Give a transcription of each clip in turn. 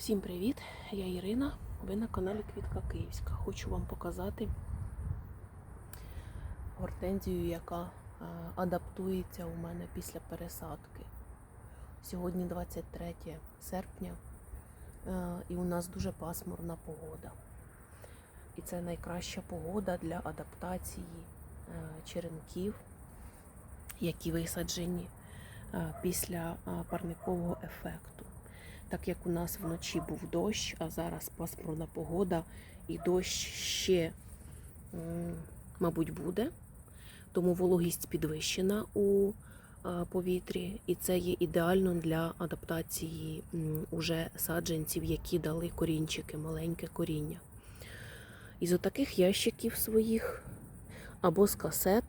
Всім привіт! Я Ірина. Ви на каналі Квітка Київська. Хочу вам показати гортензію, яка е, адаптується у мене після пересадки. Сьогодні 23 серпня, е, і у нас дуже пасмурна погода. І це найкраща погода для адаптації е, черенків, які висаджені після парникового ефекту. Так як у нас вночі був дощ, а зараз пасмурна погода, і дощ ще, мабуть, буде, тому вологість підвищена у е, повітрі, і це є ідеально для адаптації уже саджанців, які дали корінчики, маленьке коріння. Із отаких ящиків своїх або з касет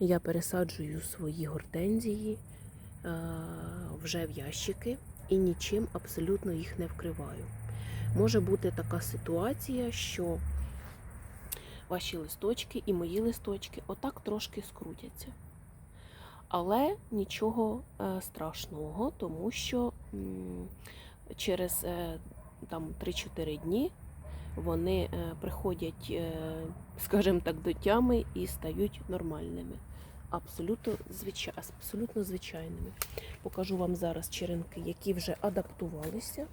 я пересаджую свої гортензії е, вже в ящики і нічим абсолютно їх не вкриваю. Може бути така ситуація, що ваші листочки і мої листочки отак трошки скрутяться. Але нічого е, страшного, тому що через е, там 3-4 дні вони е, приходять, скажімо так, до тями і стають нормальними. Абсолютно, звичай, абсолютно звичайними. Покажу вам зараз черенки, які вже адаптувалися.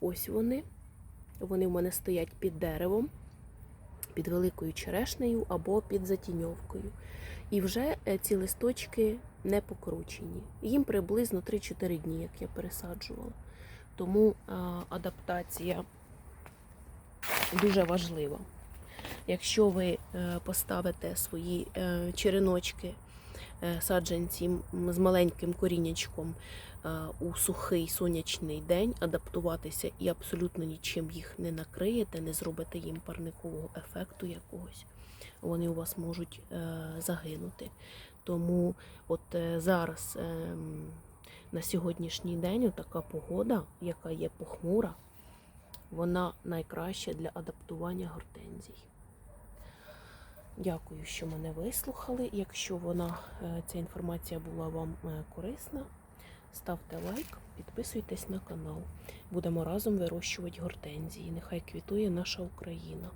Ось вони. Вони в мене стоять під деревом, під великою черешнею або під затіньовкою. І вже е, ці листочки не покручені. Їм приблизно 3-4 дні, як я пересаджувала. Тому адаптація дуже важлива. Якщо ви е, поставите свої е, череночки, е, саджанці з маленьким коріннячком у сухий сонячний день, адаптуватися і абсолютно нічим їх не накриєте, не зробите їм парникового ефекту якогось, вони у вас можуть загинути. Тому от зараз е, на сьогоднішній день така погода, яка є похмура, вона найкраща для адаптування гортензій. Дякую, що мене вислухали. Якщо вона, е, ця інформація була вам е, корисна, ставте лайк, підписуйтесь на канал. Будемо разом вирощувати гортензії. Нехай квітує наша Україна.